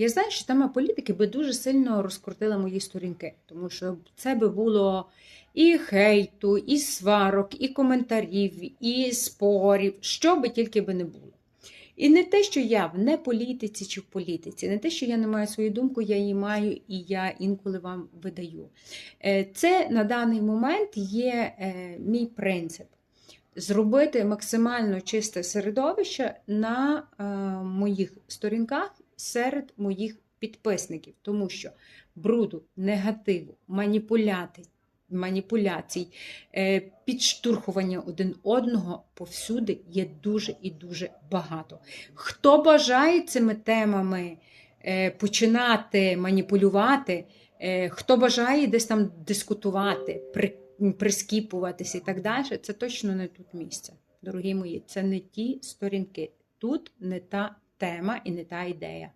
Я знаю, що тема політики би дуже сильно розкрутила мої сторінки, тому що це би було і хейту, і сварок, і коментарів, і спорів, що би тільки би не було. І не те, що я в неполітиці чи в політиці, не те, що я не маю свою думку, я її маю і я інколи вам видаю. Е, Це на даний момент є е, мій принцип. Зробити максимально чисте середовище на е, моїх сторінках серед моїх підписників, тому що бруду, негативу, маніпуляцій, е, підштурхування один одного повсюди є дуже і дуже багато. Хто бажає цими темами е, починати маніпулювати, е, хто бажає десь там дискутувати, прискіпуватися і так далі, це точно не тут місце. Дорогі мої, це не ті сторінки. Тут не та тема і не та ідея.